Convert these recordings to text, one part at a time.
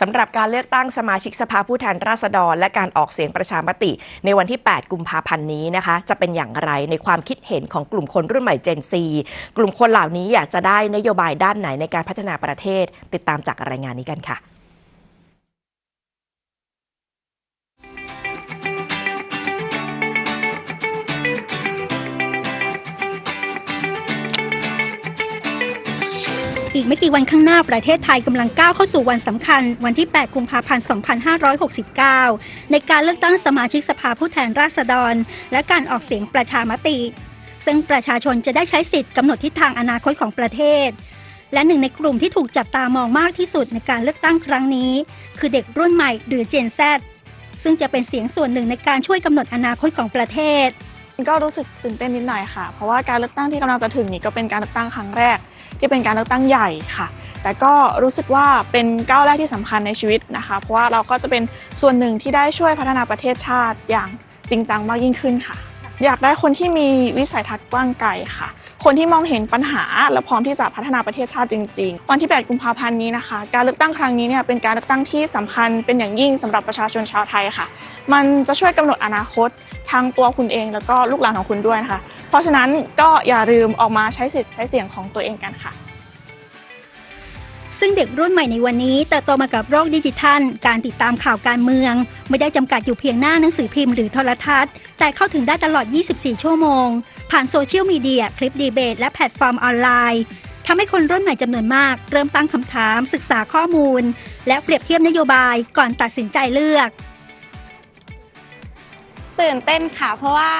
สำหรับการเลือกตั้งสมาชิกสภาผู้แทนราษฎร และการออกเสียงประชามติ ในวันที่ 8 กุมภาพันธ์นี้นะคะ จะเป็นอย่างไรในความคิดเห็นของกลุ่มคนรุ่นใหม่ Gen Z กลุ่มคนเหล่านี้อยากจะได้นโยบายด้านไหนในการพัฒนาประเทศ ติดตามจากรายงานนี้กันค่ะ อีกไม่กี่วันข้างหน้าประเทศไทยกำลังก้าวเข้าสู่วันสำคัญ วันที่ 8 กุมภาพันธ์ 2569 ในการเลือกตั้งสมาชิกสภาผู้แทนราษฎร และการออกเสียงประชามติ ซึ่งประชาชนจะได้ใช้สิทธิ์กำหนดทิศทางอนาคตของประเทศ และหนึ่งในกลุ่มที่ถูกจับตามองมากที่สุดในการเลือกตั้งครั้งนี้ คือเด็กรุ่นใหม่หรือ Gen Z ซึ่งจะเป็นเสียงส่วนหนึ่งในการช่วยกำหนดอนาคตของประเทศ ก็รู้สึกตื่นเต้นนิดหน่อยค่ะ เพราะว่าการเลือกตั้งที่กำลังจะถึงนี้ก็เป็นการเลือกตั้งครั้งแรก ที่เป็นการเลือกตั้งใหญ่ค่ะ แต่ก็รู้สึกว่าเป็นก้าวแรกที่สำคัญในชีวิตนะคะ เพราะว่าเราก็จะเป็นส่วนหนึ่งที่ได้ช่วยพัฒนาประเทศชาติอย่างจริงจังมากยิ่งขึ้นค่ะ อยากได้คนที่มีวิสัยทัศน์กว้างไกลค่ะ คนที่มองเห็นปัญหา และพร้อมที่จะพัฒนาประเทศชาติจริง ๆ วันที่ 8 กุมภาพันธ์นี้นะคะ การเลือกตั้งครั้งนี้เนี่ยเป็นการเลือกตั้งที่สำคัญเป็นอย่างยิ่งสำหรับประชาชนชาวไทยค่ะ มันจะช่วยกำหนดอนาคตทั้งตัวคุณเองแล้วก็ลูกหลานของคุณด้วยนะคะ เพราะฉะนั้นก็อย่าลืมออกมาใช้สิทธิ์ใช้เสียงของตัวเองกันค่ะ ซึ่งเด็กรุ่นใหม่ในวันนี้เติบโตมากับโลกดิจิทัล การติดตามข่าวการเมือง ไม่ได้จำกัดอยู่เพียงหน้าหนังสือพิมพ์หรือโทรทัศน์ แต่เข้าถึงได้ตลอด 24 ชั่วโมง ผ่านโซเชียลมีเดีย คลิปดีเบต และแพลตฟอร์มออนไลน์ทำให้คนรุ่นใหม่จำนวนมาก เริ่มตั้งคำถาม ศึกษาข้อมูล และเปรียบเทียบนโยบายก่อนตัดสินใจเลือก ตื่นเต้นค่ะ เพราะว่า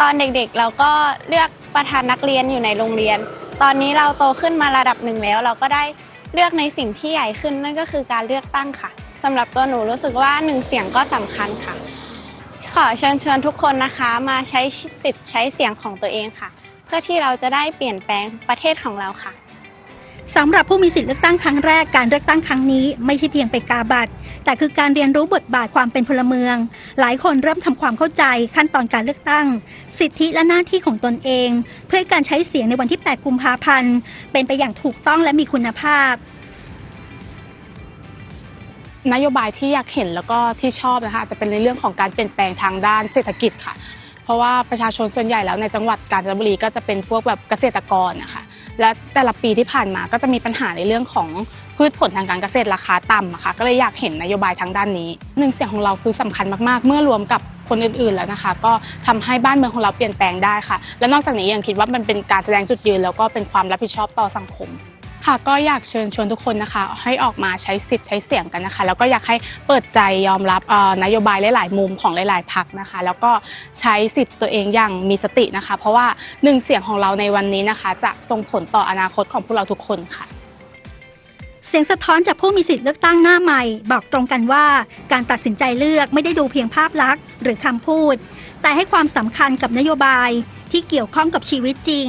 ตอนเด็กๆ เราก็เลือกประธานนักเรียนอยู่ในโรงเรียน ตอนนี้เราโตขึ้นมาระดับหนึ่งแล้ว เราก็ได้ เลือกในสิ่งที่ใหญ่ขึ้นนั่นก็คือการเลือกตั้งค่ะสำหรับตัวหนูรู้สึกว่าหนึ่งเสียงก็สำคัญค่ะ ขอเชิญชวนทุกคนนะคะมาใช้สิทธิ์ใช้เสียงของตัวเองค่ะ เพื่อที่เราจะได้เปลี่ยนแปลงประเทศของเราค่ะ สำหรับผู้มีสิทธิเลือกตั้งครั้งแรกการเลือกตั้งครั้งนี้ไม่ใช่เพียงไปกาบัตรแต่คือการเรียนรู้บทบาทความเป็นพลเมือง หลายคนเริ่มทำความเข้าใจขั้นตอนการเลือกตั้ง สิทธิและหน้าที่ของตนเอง เพื่อการใช้เสียงในวันที่ 8 กุมภาพันธ์ เป็นไปอย่างถูกต้องและมีคุณภาพ นโยบายที่อยากเห็นแล้วก็ที่ชอบนะคะจะเป็นในเรื่องของการเปลี่ยนแปลงทางด้านเศรษฐกิจค่ะ เพราะว่าประชาชนส่วนใหญ่แล้วในจังหวัดกาญจนบุรีก็จะเป็นพวกแบบเกษตรกรนะคะ และแต่ละปีที่ผ่านมาก็จะมีปัญหาในเรื่องของพืชผลทางการเกษตรราคาต่ำอะค่ะก็เลยอยากเห็นนโยบายทางด้านนี้หนึ่งเสียงของเราคือสำคัญมากๆ เมื่อรวมกับคนอื่นๆแล้วนะคะ ก็ทำให้บ้านเมืองของเราเปลี่ยนแปลงได้ค่ะ และนอกจากนี้ยังคิดว่ามันเป็นการแสดงจุดยืน แล้วก็เป็นความรับผิดชอบต่อสังคม ค่ะก็อยากเชิญชวนทุกคนนะคะ ให้ออกมาใช้สิทธิ์ใช้เสียงกันนะคะ แล้วก็อยากให้เปิดใจยอมรับนโยบายหลาย ๆ มุมของหลาย ๆพักนะคะ แล้วก็ใช้สิทธิ์ตัวเองอย่างมีสตินะคะ เพราะว่าหนึ่งเสียงของเราในวันนี้นะคะ จะส่งผลต่ออนาคตของพวกเราทุกคนค่ะ เสียงสะท้อนจากผู้มีสิทธิเลือกตั้งหน้าใหม่ บอกตรงกันว่า การตัดสินใจเลือกไม่ได้ดูเพียงภาพลักษณ์หรือคำพูด แต่ให้ความสำคัญกับนโยบายที่เกี่ยวข้องกับชีวิตจริง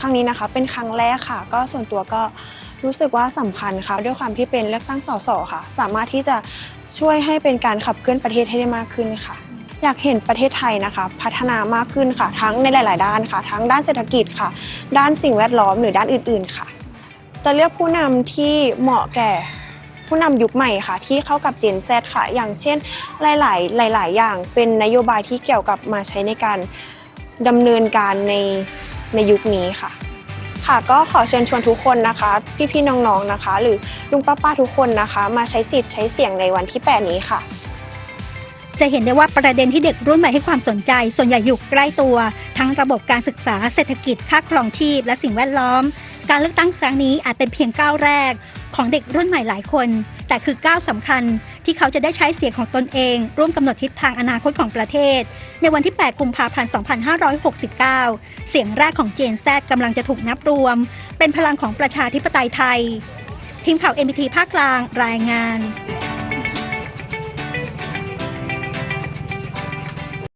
ครั้งนี้นะคะ เป็นครั้งแรกค่ะ ก็ส่วนตัวก็รู้สึกว่าสำคัญค่ะ ด้วยความที่เป็นเลือกตั้งสสค่ะ สามารถที่จะช่วยให้เป็นการขับเคลื่อนประเทศให้ได้มากขึ้นค่ะ อยากเห็นประเทศไทยนะคะ พัฒนามากขึ้นค่ะ ทั้งในหลาย ๆ ด้านค่ะ ทั้งด้านเศรษฐกิจค่ะ ด้านสิ่งแวดล้อมหรือด้านอื่น ๆ ค่ะ จะเลือกผู้นำที่เหมาะแก่ผู้นำยุคใหม่ค่ะ ที่เข้ากับ Gen Z ค่ะ อย่างเช่นหลาย ๆ หลาย ๆ อย่างเป็นนโยบายที่เกี่ยวกับมาใช้ในการดำเนินการใน ในยุคนี้ค่ะ ค่ะก็ขอเชิญชวนทุกคนนะคะ พี่ๆน้องๆนะคะ หรือลุงป้าๆทุกคนนะคะ มาใช้สิทธิ์ใช้เสียงในวันที่ 8 นี้ค่ะ จะเห็นได้ว่าประเด็นที่เด็กรุ่นใหม่ให้ความสนใจ ส่วนใหญ่อยู่ใกล้ตัว ทั้งระบบการศึกษาเศรษฐกิจค่าครองชีพ และสิ่งแวดล้อม การเลือกตั้งครั้งนี้อาจเป็นเพียงก้าวแรก ของเด็กรุ่นใหม่หลายคน แต่คือก้าวสำคัญที่เขาจะได้ใช้เสียงของตนเอง ร่วมกำหนดทิศทางอนาคตของประเทศ ในวันที่ 8 กุมภาพันธ์ 2569 เสียงแรกของเจนแซกำลังจะถูกนับรวม เป็นพลังของประชาธิปไตยไทย ทีมข่าวเอ็มทีภาคกลางรายงาน